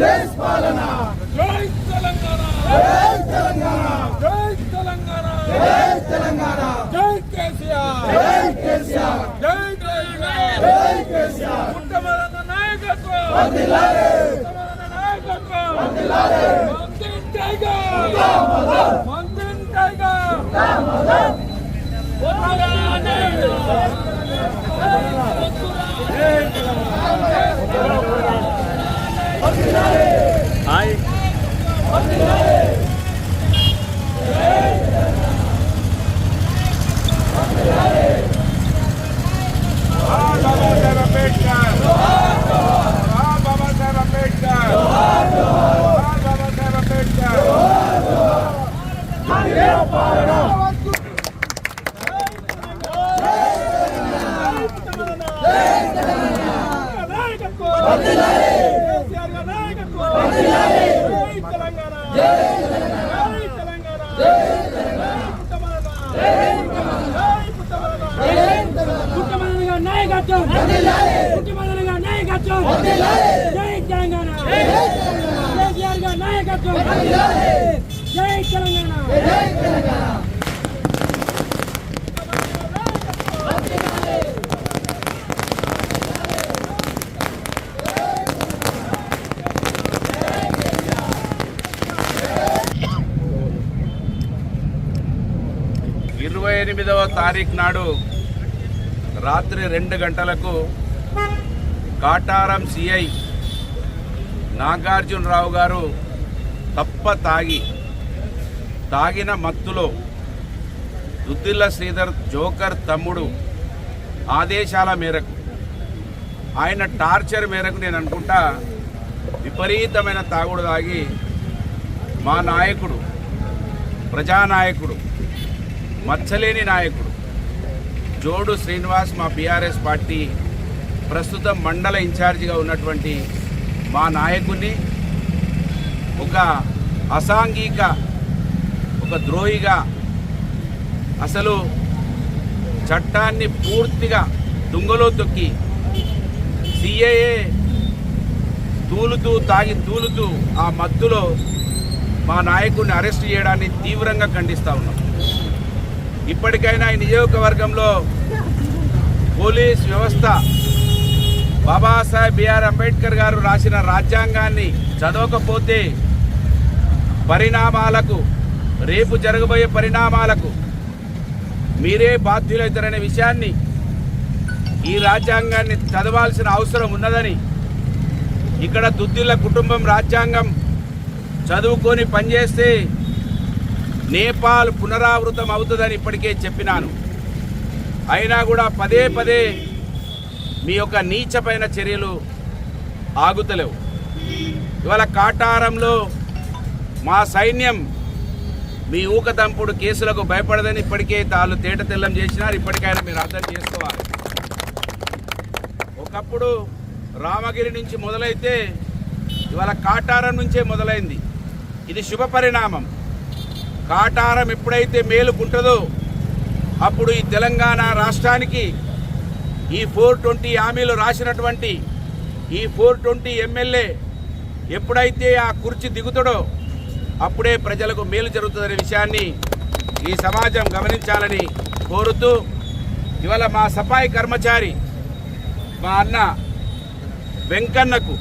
కాంగ్రెస్ పాలన జై తెలంగాణ జై తెలంగాణ జై తెలంగాణ జై తెలంగాణ జై కేసీఆర్ జై కేసీఆర్ జై కేసీఆర్ జై కేసీఆర్ ఉత్తమరణ నాయకత్వం వర్ధిల్లాలి ఉత్తమరణ నాయకత్వం వర్ధిల్లాలి మంత్రి టైగర్ మంత్రి టైగర్ వదలాలి. బాబాసాహెబ్ అంబేద్కర్ బాబాసాహెబ్ అంబేద్కర్ బాబాసాహెబ్ అంబేద్కర్ ముఖ్యమంత్రిగా నాయకత్వం ముఖ్యమంత్రిగా నాయకత్వం జై తెలంగాణ కేసీఆర్ జై తెలంగాణ ఇరవై ఎనిమిదవ తారీఖు నాడు రాత్రి రెండు గంటలకు కాటారం సిఐ నాగార్జునరావు గారు తప్ప తాగి తాగిన మత్తులో దుద్దిల్ల శ్రీధర్ జోకర్ తమ్ముడు ఆదేశాల మేరకు ఆయన టార్చర్ మేరకు నేను అనుకుంటా విపరీతమైన తాగుడు తాగి మా నాయకుడు ప్రజానాయకుడు మచ్చలేని నాయకుడు జోడు శ్రీనివాస్ మా బీఆర్ఎస్ పార్టీ ప్రస్తుతం మండల ఇన్ఛార్జిగా ఉన్నటువంటి మా నాయకుడిని ఒక అసాంఘిక ఒక ద్రోహిగా అసలు చట్టాన్ని పూర్తిగా దుంగలో తొక్కి సిఏఏ తూలుతూ తాగి తూలుతూ ఆ మత్తులో మా నాయకుడిని అరెస్ట్ చేయడాన్ని తీవ్రంగా ఖండిస్తూ ఉన్నాం. ఇప్పటికైనా ఈ నియోజకవర్గంలో పోలీస్ వ్యవస్థ బాబాసాహెబ్ బిఆర్ అంబేద్కర్ గారు రాసిన రాజ్యాంగాన్ని చదవకపోతే పరిణామాలకు రేపు జరగబోయే పరిణామాలకు మీరే బాధ్యులవుతారనే విషయాన్ని ఈ రాజ్యాంగాన్ని చదవాల్సిన అవసరం ఉన్నదని ఇక్కడ దుద్దిల్ల కుటుంబం రాజ్యాంగం చదువుకొని పనిచేస్తే నేపాల్ పునరావృతం అవుతుందని ఇప్పటికే చెప్పినాను. అయినా కూడా పదే పదే మీ యొక్క నీచమైన చర్యలు ఆగుతలేవు. ఇవాళ కాటారంలో మా సైన్యం మీ ఊకదంపుడు కేసులకు భయపడదని ఇప్పటికే తాళ్ళు తేట తెల్లం చేసినారు. ఇప్పటికైనా మీరు అర్థం చేసుకోవాలి. ఒకప్పుడు రామగిరి నుంచి మొదలైతే ఇవాళ కాటారం నుంచే మొదలైంది. ఇది శుభ పరిణామం. కాటారం ఎప్పుడైతే మేలుకుంటుందో అప్పుడు ఈ తెలంగాణ రాష్ట్రానికి ఈ ఫోర్ ట్వంటీ హామీలు రాసినటువంటి ఈ ఫోర్ ట్వంటీ ఎమ్మెల్యే ఎప్పుడైతే ఆ కుర్చీ దిగుతాడో అప్పుడే ప్రజలకు మేలు జరుగుతుందనే విషయాన్ని ఈ సమాజం గమనించాలని కోరుతూ ఇవాళ మా సఫాయి కర్మచారి మా అన్న వెంకన్నకు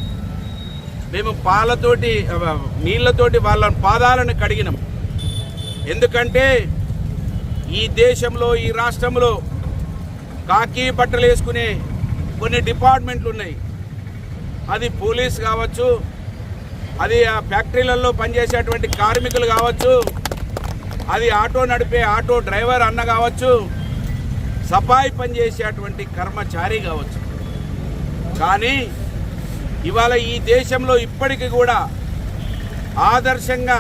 మేము పాలతోటి నీళ్ళతోటి నీళ్ళతోటి వాళ్ళ పాదాలను కడిగినాం. ఎందుకంటే ఈ దేశంలో ఈ రాష్ట్రంలో కాకి బట్టలు వేసుకునే కొన్ని డిపార్ట్మెంట్లు ఉన్నాయి అది పోలీస్ కావచ్చు అది ఆ ఫ్యాక్టరీలలో పనిచేసేటువంటి కార్మికులు కావచ్చు అది ఆటో నడిపే ఆటో డ్రైవర్ అన్న కావచ్చు సఫాయి పనిచేసేటువంటి కర్మచారి కావచ్చు. కానీ ఇవాళ ఈ దేశంలో ఇప్పటికీ కూడా ఆదర్శంగా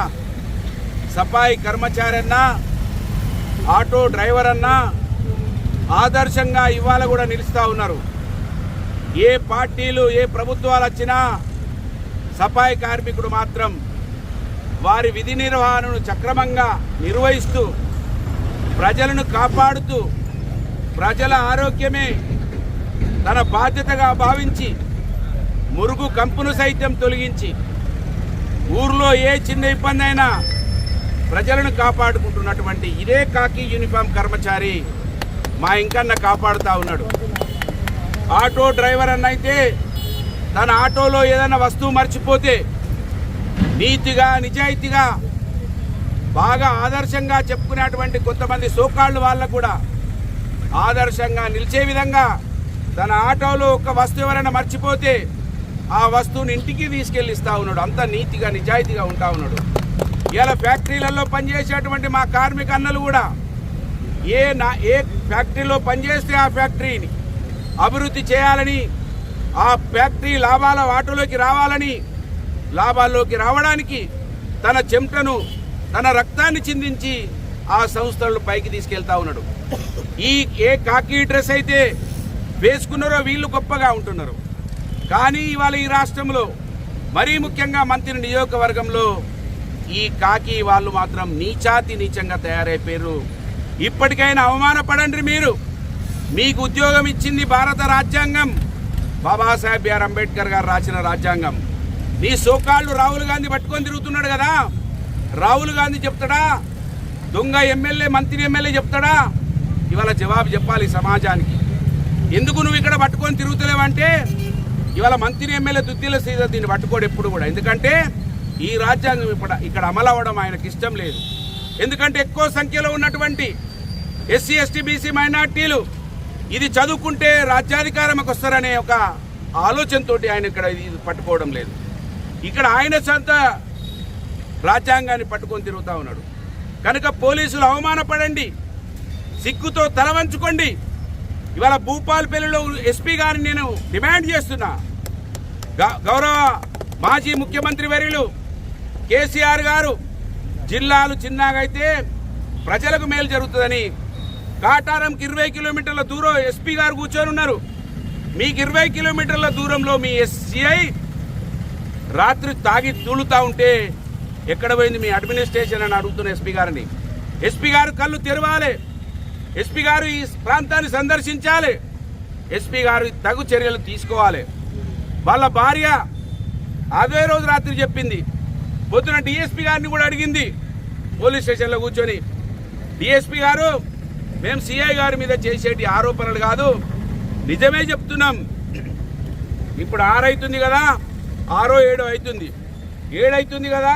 సఫాయి కర్మచారి అన్నా ఆటో డ్రైవర్ అన్నా ఆదర్శంగా ఇవాళ కూడా నిలుస్తూ ఉన్నారు. ఏ పార్టీలు ఏ ప్రభుత్వాలు వచ్చినా సఫాయి కార్మికుడు మాత్రం వారి విధి నిర్వహణను సక్రమంగా నిర్వహిస్తూ ప్రజలను కాపాడుతూ ప్రజల ఆరోగ్యమే తన బాధ్యతగా భావించి మురుగు కంపును సైతం తొలగించి ఊర్లో ఏ చిన్న ఇబ్బంది అయినా ప్రజలను కాపాడుకుంటున్నటువంటి ఇదే కాకి యూనిఫామ్ కర్మచారి మా ఇంకన్న కాపాడుతూ ఉన్నాడు. ఆటో డ్రైవర్ అన్నైతే తన ఆటోలో ఏదైనా వస్తువు మర్చిపోతే నీతిగా నిజాయితీగా బాగా ఆదర్శంగా చెప్పుకునేటువంటి కొంతమంది సోకాళ్ళు వాళ్ళకు కూడా ఆదర్శంగా నిలిచే విధంగా తన ఆటోలో ఒక వస్తువు ఎవరైనా మర్చిపోతే ఆ వస్తువుని ఇంటికి తీసుకెళ్ళి ఇస్తా ఉన్నాడు. అంత నీతిగా నిజాయితీగా ఉంటా ఉన్నాడు. ఇలా ఫ్యాక్టరీలలో పనిచేసేటువంటి మా కార్మిక అన్నలు కూడా ఏ నా ఏ ఫ్యాక్టరీలో పనిచేస్తే ఆ ఫ్యాక్టరీని అభివృద్ధి చేయాలని ఆ ఫ్యాక్టరీ లాభాల వాటలోకి రావాలని లాభాల్లోకి రావడానికి తన చెమటను తన రక్తాన్ని చిందించి ఆ సంస్థలను పైకి తీసుకెళ్తా ఉన్నాడు. ఈ ఏ కాకి డ్రెస్ అయితే వేసుకున్నారో వీళ్ళు గొప్పగా ఉంటున్నారు. కానీ ఇవాళ ఈ రాష్ట్రంలో మరీ ముఖ్యంగా మంత్రి నియోజకవర్గంలో ఈ కాకి వాళ్ళు మాత్రం నీచాతి నీచంగా తయారైపోయారు ఇప్పటికైనా అవమానపడండి మీరు. మీకు ఉద్యోగం ఇచ్చింది భారత రాజ్యాంగం. బాబాసాహెబ్ బిఆర్ అంబేద్కర్ గారు రాసిన రాజ్యాంగం. నీ సోకాళ్ళు రాహుల్ గాంధీ పట్టుకొని తిరుగుతున్నాడు కదా? రాహుల్ గాంధీ చెప్తాడా? దొంగ ఎమ్మెల్యే మంత్రి ఎమ్మెల్యే చెప్తాడా? ఇవాళ జవాబు చెప్పాలి సమాజానికి. ఎందుకు నువ్వు ఇక్కడ పట్టుకొని తిరుగుతలేవంటే? ఇవాళ మంత్రి ఎమ్మెల్యే దుద్దిల సీజన్ దీన్ని పట్టుకోడు ఎప్పుడు కూడా. ఎందుకంటే ఈ రాజ్యాంగం ఇప్పుడు ఇక్కడ అమలు అవ్వడం ఆయనకి ఇష్టం లేదు. ఎందుకంటే ఎక్కువ సంఖ్యలో ఉన్నటువంటి ఎస్సీ ఎస్టీ బీసీ మైనార్టీలు ఇది చదువుకుంటే రాజ్యాధికారంకి వస్తారనే ఒక ఆలోచనతోటి ఆయన ఇక్కడ ఇది పట్టుకోవడం లేదు. ఇక్కడ ఆయన సొంత రాజ్యాంగాన్ని పట్టుకొని తిరుగుతూ ఉన్నాడు. కనుక పోలీసులు అవమానపడండి. సిగ్గుతో తల వంచుకోండి. ఇవాళ భూపాలపల్లిలో ఎస్పీ గారిని నేను డిమాండ్ చేస్తున్నా. గ- గౌరవ మాజీ ముఖ్యమంత్రి వర్యులు కేసీఆర్ గారు జిల్లాలు చిన్నగైతే ప్రజలకు మేలు జరుగుతుందని కాటారంకి ఇరవై కిలోమీటర్ల దూరం ఎస్పీ గారు కూర్చొని ఉన్నారు. మీకు ఇరవై కిలోమీటర్ల దూరంలో మీ ఎస్సీఐ రాత్రి తాగి తూలుతూ ఉంటే ఎక్కడ పోయింది మీ అడ్మినిస్ట్రేషన్ అని అడుగుతున్న ఎస్పీ గారిని. ఎస్పీ గారు కళ్ళు తెరవాలి. ఎస్పీ గారు ఈ ప్రాంతాన్ని సందర్శించాలి. ఎస్పీ గారు తగు చర్యలు తీసుకోవాలి. వాళ్ళ భార్య అదే రోజు రాత్రి చెప్పింది. పొద్దున డిఎస్పీ గారిని కూడా అడిగింది. పోలీస్ స్టేషన్లో కూర్చొని. డిఎస్పీ గారు మేము సిఐ గారి మీద చేసేటి ఆరోపణలు కాదు. నిజమే చెప్తున్నాం. ఇప్పుడు ఆరు అవుతుంది కదా ఆరో ఏడో అవుతుంది. ఏడు అవుతుంది కదా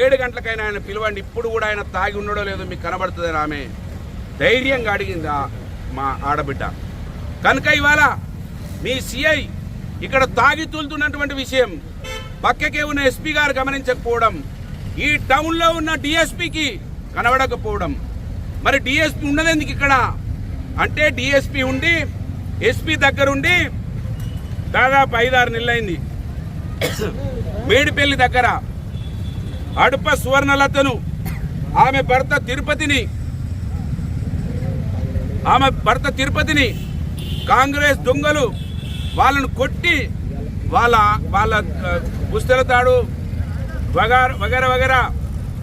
ఏడు గంటలకైనా ఆయన పిలవండి. ఇప్పుడు కూడా ఆయన తాగి ఉండడో లేదో మీకు కనబడుతుంది ఆమె ధైర్యంగా అడిగింది మా ఆడబిడ్డ. కనుక ఇవాళ మీ సిఐ ఇక్కడ తాగి తూలుతున్నటువంటి విషయం పక్కకే ఉన్న ఎస్పీ గారు గమనించకపోవడం ఈ టౌన్లో ఉన్న డిఎస్పీకి కనబడకపోవడం మరి డిఎస్పీ ఉన్నదెందుకు ఇక్కడ? అంటే డిఎస్పీ ఉండి ఎస్పీ దగ్గరుండి దాదాపు ఐదారు నెలలైంది. మేడిపల్లి దగ్గర అడుప సువర్ణలతను ఆమె భర్త తిరుపతిని ఆమె భర్త తిరుపతిని కాంగ్రెస్ దొంగలు వాళ్ళను కొట్టి వాళ్ళ వాళ్ళ పుస్తల తాడు వగార వగర వగర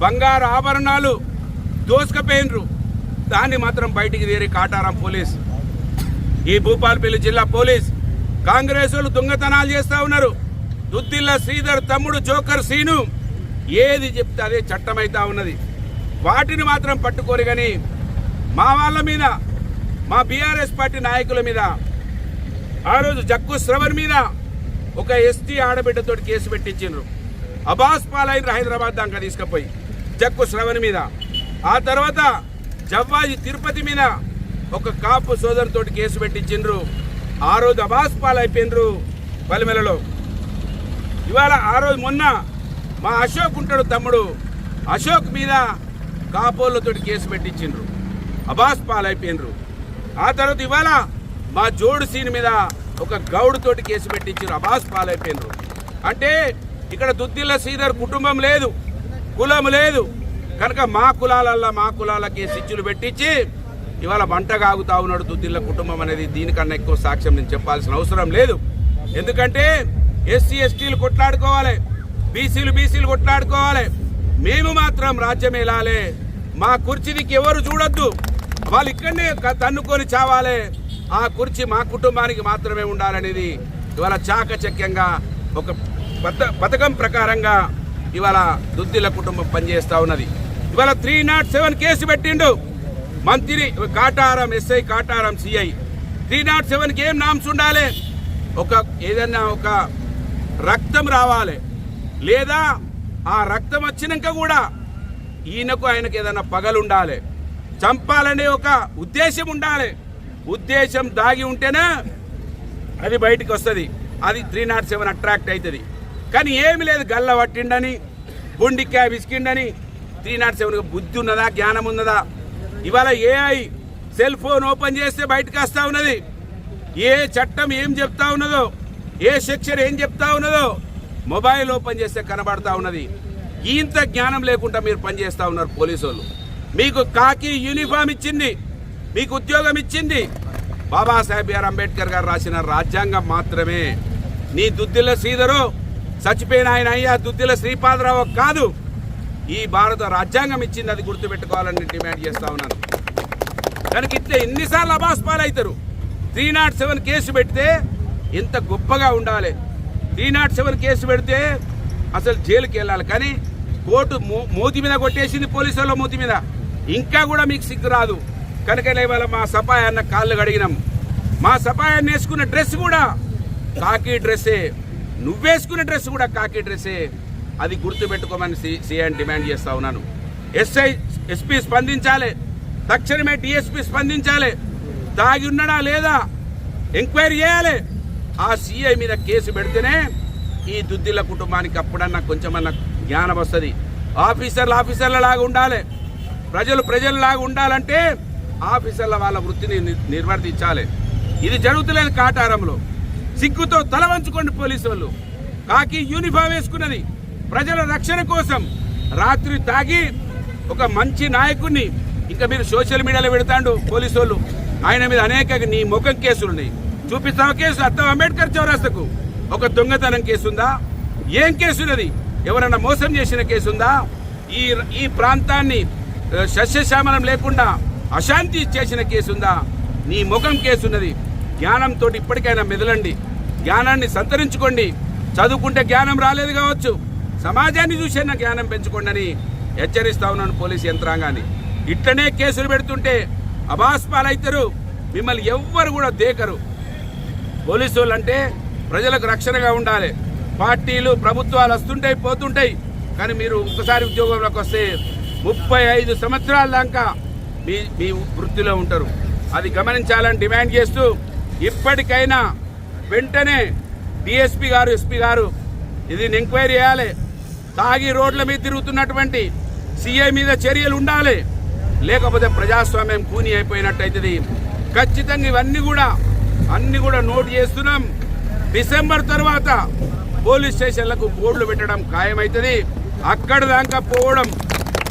బంగారు ఆభరణాలు దోసుకపోయినరు. దాన్ని మాత్రం బయటికి తీరి కాటారం పోలీస్. ఈ భూపాలపల్లి జిల్లా పోలీస్ కాంగ్రెస్ వాళ్ళు దొంగతనాలు చేస్తా ఉన్నారు. దుద్దిల్ల శ్రీధర్ తమ్ముడు జోకర్ సీను ఏది చెప్తే అదే చట్టమైతా ఉన్నది. వాటిని మాత్రం పట్టుకోరు కానీ మా వాళ్ళ మీద మా బీఆర్ఎస్ పార్టీ నాయకుల మీద ఆ రోజు జక్కు శ్రవణ్ మీద ఒక ఎస్టీ ఆడబిడ్డతో కేసు పెట్టించిండ్రు. అబాస్ పాలైన హైదరాబాద్ దాకా తీసుకుపోయి జక్కు శ్రవణ్ మీద. ఆ తర్వాత జవ్వాజి తిరుపతి మీద ఒక కాపు సోదరుతో కేసు పెట్టించిండ్రు. ఆ రోజు అబాస్ పాలైపోయినరు పలిమెలలో. ఇవాళ ఆ రోజు మొన్న మా అశోక్ ఉంటాడు తమ్ముడు. అశోక్ మీద కాపోళ్ళతో కేసు పెట్టించిండ్రు. అబాస్ పాలైపోయినరు ఆ తర్వాత ఇవాళ మా జోడు సీన్ మీద ఒక గౌడుతోటి కేసు పెట్టించారు అబాస్ పాలైపోయినరు అంటే ఇక్కడ దుద్దిల్ల శ్రీధర్ కుటుంబం లేదు కులం లేదు. కనుక మా కులాలల్లా మా కులాలకి సిచ్చులు పెట్టించి ఇవాళ వంట కాగుతా ఉన్నాడు దుద్దిల్ల కుటుంబం అనేది దీనికన్నా ఎక్కువ సాక్ష్యం నేను చెప్పాల్సిన అవసరం లేదు. ఎందుకంటే ఎస్సీ ఎస్టీలు కొట్లాడుకోవాలి బీసీలు బీసీలు కొట్లాడుకోవాలి. మేము మాత్రం రాజ్యం వెళ్ళాలి మా కుర్చీదికి ఎవరు చూడొద్దు. వాళ్ళు ఇక్కడనే తన్నుకొని చావాలి. ఆ కుర్చీ మా కుటుంబానికి మాత్రమే ఉండాలనేది ఇవాళ చాకచక్యంగా ఒక పథ పథకం ప్రకారంగా ఇవాళ దుద్దిల కుటుంబం పనిచేస్తూ ఉన్నది. ఇవాళ త్రీ నాట్ సెవెన్ కేసు పెట్టిండు. మంత్రి Kataram SI Kataram CI. Three not సెవెన్కి ఏం నామ్స్ ఉండాలి? ఒక ఏదైనా ఒక రక్తం రావాలి. లేదా ఆ రక్తం వచ్చినాక కూడా ఈయనకు ఆయనకు ఏదైనా పగలుండాలి చంపాలనే ఒక ఉద్దేశం ఉండాలి. ఉద్దేశం దాగి ఉంటేనే అది బయటికి వస్తుంది. అది త్రీ నాట్ సెవెన్ అట్రాక్ట్ అవుతుంది. కానీ ఏమి లేదు. గల్ల పట్టిండని బుండికాయ విసికిండని త్రీ నాట్ సెవెన్ బుద్ధి ఉన్నదా జ్ఞానం ఉన్నదా? ఇవాళ ఏఐ సెల్ ఫోన్ ఓపెన్ చేస్తే బయటకు వస్తా ఉన్నది. ఏ చట్టం ఏం చెప్తా ఉన్నదో ఏ సెక్షన్ ఏం చెప్తా ఉన్నదో మొబైల్ ఓపెన్ చేస్తే కనబడతా ఉన్నది. ఇంత జ్ఞానం లేకుండా మీరు పనిచేస్తూ ఉన్నారు పోలీసు వాళ్ళు మీకు కాకి యూనిఫామ్ ఇచ్చింది మీకు ఉద్యోగం ఇచ్చింది. బాబాసాహెబ్ బిఆర్ అంబేద్కర్ గారు రాసిన రాజ్యాంగం మాత్రమే. నీ దుద్దిల శ్రీధరు చచ్చిపోయిన ఆయన అయ్యా దుద్దిల శ్రీపాదరావు కాదు. ఈ భారత రాజ్యాంగం ఇచ్చింది అది గుర్తుపెట్టుకోవాలని డిమాండ్ చేస్తా ఉన్నాను. కనుక ఇట్లా ఎన్నిసార్లు అబాస్పాలు అవుతారు త్రీ నాట్ సెవెన్ కేసు పెడితే ఎంత గొప్పగా ఉండాలి. త్రీ నాట్ సెవెన్ కేసు పెడితే అసలు జైలుకి వెళ్ళాలి. కానీ కోర్టు మో- మూతి మీద కొట్టేసింది పోలీసు వాళ్ళ మోతి మీద. ఇంకా కూడా మీకు సిగ్గు రాదు. కనుక ఇవాళ మా సపాయ అన్న కాళ్ళు కడిగినాం. మా సపాయాన్ని వేసుకున్న డ్రెస్ కూడా కాకి డ్రెస్సే. నువ్వేసుకున్న డ్రెస్ కూడా కాకి డ్రెస్సే. అది గుర్తుపెట్టుకోమని సి సిఐని డిమాండ్ చేస్తా ఉన్నాను. ఎస్ఐ ఎస్పీ స్పందించాలి. తక్షణమే డిఎస్పీ స్పందించాలి. దాగి ఉన్నాడా లేదా? ఎంక్వైరీ చేయాలి. ఆ సీఐ మీద కేసు పెడితేనే ఈ దుద్దిల కుటుంబానికి అప్పుడన్నా కొంచెమన్నా జ్ఞానం వస్తుంది. ఆఫీసర్లు ఆఫీసర్ల లాగా ఉండాలి. ప్రజలు ప్రజలలాగా ఉండాలంటే ఆఫీసర్ల వాళ్ళ వృత్తిని ని- నిర్వర్తించాలి. ఇది జరుగుతులేదు కాటారంలో. సిగ్గుతో తల వంచుకోండి పోలీసు వాళ్ళు. కాకి యూనిఫామ్ వేసుకున్నది. ప్రజల రక్షణ కోసం రాత్రి తాగి ఒక మంచి నాయకుడిని ఇంకా మీరు సోషల్ మీడియాలో పెడతాండు పోలీసు వాళ్ళు ఆయన మీద అనేక నీ ముఖం కేసులు ఉన్నాయి చూపిస్తావా కేసు? అత్తం అంబేద్కర్ చౌరాస్తకు. ఒక దొంగతనం కేసు ఉందా ఏం కేసు ఉన్నది ఎవరన్నా మోసం చేసిన కేసు ఉందా ఈ ఈ ప్రాంతాన్ని సస్యశ్యామలం లేకుండా అశాంతి చేసిన కేసు ఉందా నీ ముఖం కేసు ఉన్నది జ్ఞానంతో ఇప్పటికైనా మెదలండి. జ్ఞానాన్ని సంతరించుకోండి. చదువుకుంటే జ్ఞానం రాలేదు కావచ్చు. సమాజాన్ని చూసైనా జ్ఞానం పెంచుకోండి హెచ్చరిస్తా ఉన్నాను పోలీస్ యంత్రాంగాన్ని. ఇట్లనే కేసులు పెడుతుంటే అభాస్పాలైతారు మిమ్మల్ని ఎవ్వరు కూడా దేకరు. పోలీసు వాళ్ళు అంటే ప్రజలకు రక్షణగా ఉండాలి. పార్టీలు ప్రభుత్వాలు వస్తుంటాయి పోతుంటాయి. కానీ మీరు ఒక్కసారి ఉద్యోగంలోకి వస్తే ముప్పై ఐదు సంవత్సరాల దాకా మీ మీ వృత్తిలో ఉంటారు. అది గమనించాలని డిమాండ్ చేస్తూ ఇప్పటికైనా వెంటనే డిఎస్పీ గారు ఎస్పీ గారు ఇది ఎంక్వైరీ చేయాలి. తాగి రోడ్ల మీద తిరుగుతున్నటువంటి సీఐ మీద చర్యలు ఉండాలి. లేకపోతే ప్రజాస్వామ్యం కూని అయిపోయినట్టయితుంది. ఖచ్చితంగా ఇవన్నీ కూడా అన్ని కూడా నోట్ చేస్తున్నాం. డిసెంబర్ తర్వాత పోలీస్ స్టేషన్లకు బోర్డులు పెట్టడం ఖాయమవుతుంది అక్కడ దాకా పోవడం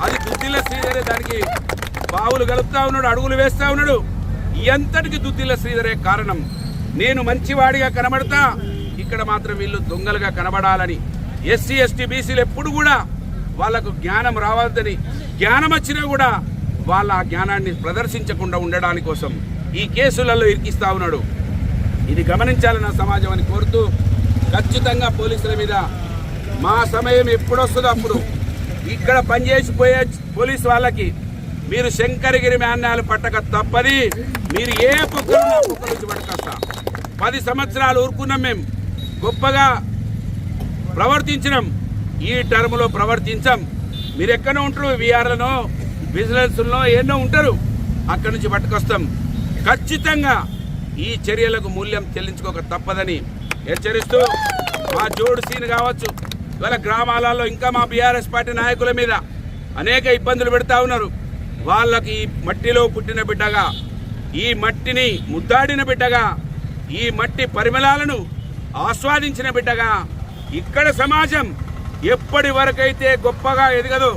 అది దుద్దిల శ్రీధరే దానికి బావులు కలుపుతా ఉన్నాడు అడుగులు వేస్తా ఉన్నాడు. ఎంతటికి దుద్దిల శ్రీధరే కారణం? నేను మంచివాడిగా కనబడతా ఇక్కడ మాత్రం వీళ్ళు దొంగలుగా కనబడాలని. ఎస్సీ ఎస్టీ బీసీలు ఎప్పుడు కూడా వాళ్ళకు జ్ఞానం రావద్దని జ్ఞానం వచ్చినా కూడా వాళ్ళ ఆ జ్ఞానాన్ని ప్రదర్శించకుండా ఉండడానికి కోసం ఈ కేసులలో ఇరికిస్తా ఉన్నాడు. ఇది గమనించాలన్న సమాజం అని కోరుతూ ఖచ్చితంగా పోలీసుల మీద మా సమయం ఎప్పుడొస్తుందో అప్పుడు ఇక్కడ పనిచేసిపోయే పోలీసు వాళ్ళకి మీరు శంకరగిరి మాన్యాలు పట్టక తప్పది. మీరు ఏ పొక్కలు పొక్క నుంచి పట్టుకొస్తా. పది సంవత్సరాలు ఊరుకున్నాం మేము. గొప్పగా ప్రవర్తించినాం. ఈ టర్మ్లో ప్రవర్తించాం. మీరు ఎక్కడ ఉంటారు విఆర్లను విజిలెన్స్లో ఎన్నో ఉంటారు. అక్కడి నుంచి పట్టుకొస్తాం. ఖచ్చితంగా ఈ చర్యలకు మూల్యం చెల్లించుకోక తప్పదని హెచ్చరిస్తూ మా జోడు సీన్ కావచ్చు. ఇవాళ గ్రామాలలో ఇంకా మా బీఆర్ఎస్ పార్టీ నాయకుల మీద అనేక ఇబ్బందులు పెడతా ఉన్నారు. వాళ్ళకి ఈ మట్టిలో పుట్టిన బిడ్డగా ఈ మట్టిని ముద్దాడిన బిడ్డగా ఈ మట్టి పరిమళాలను ఆస్వాదించిన బిడ్డగా ఇక్కడ సమాజం ఎప్పటి వరకైతే గొప్పగా ఎదగదో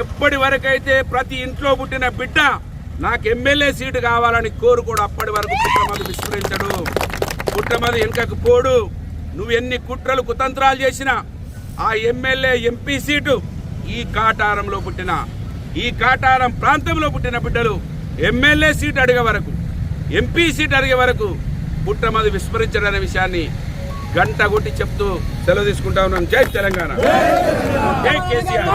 ఎప్పటి వరకైతే ప్రతి ఇంట్లో పుట్టిన బిడ్డ నాకు ఎమ్మెల్యే సీటు కావాలని కోరుకోడు అప్పటి వరకు పుట్టమది విస్మరించడు. పుట్టమది వెనుకకు పోడు. నువ్వు ఎన్ని కుట్రలు కుతంత్రాలు చేసినా ఆ ఎమ్మెల్యే ఎంపీ సీటు ఈ కాటారంలో పుట్టిన ఈ కాటారం ప్రాంతంలో పుట్టిన బిడ్డలు ఎమ్మెల్యే సీటు అడిగే వరకు ఎంపీ సీట్ అడిగే వరకు పుట్టమది విస్మరించడనే విషయాన్ని గంట కొట్టి చెప్తూ సెలవు తీసుకుంటా ఉన్నాం. జై తెలంగాణ. జై కేసీఆర్.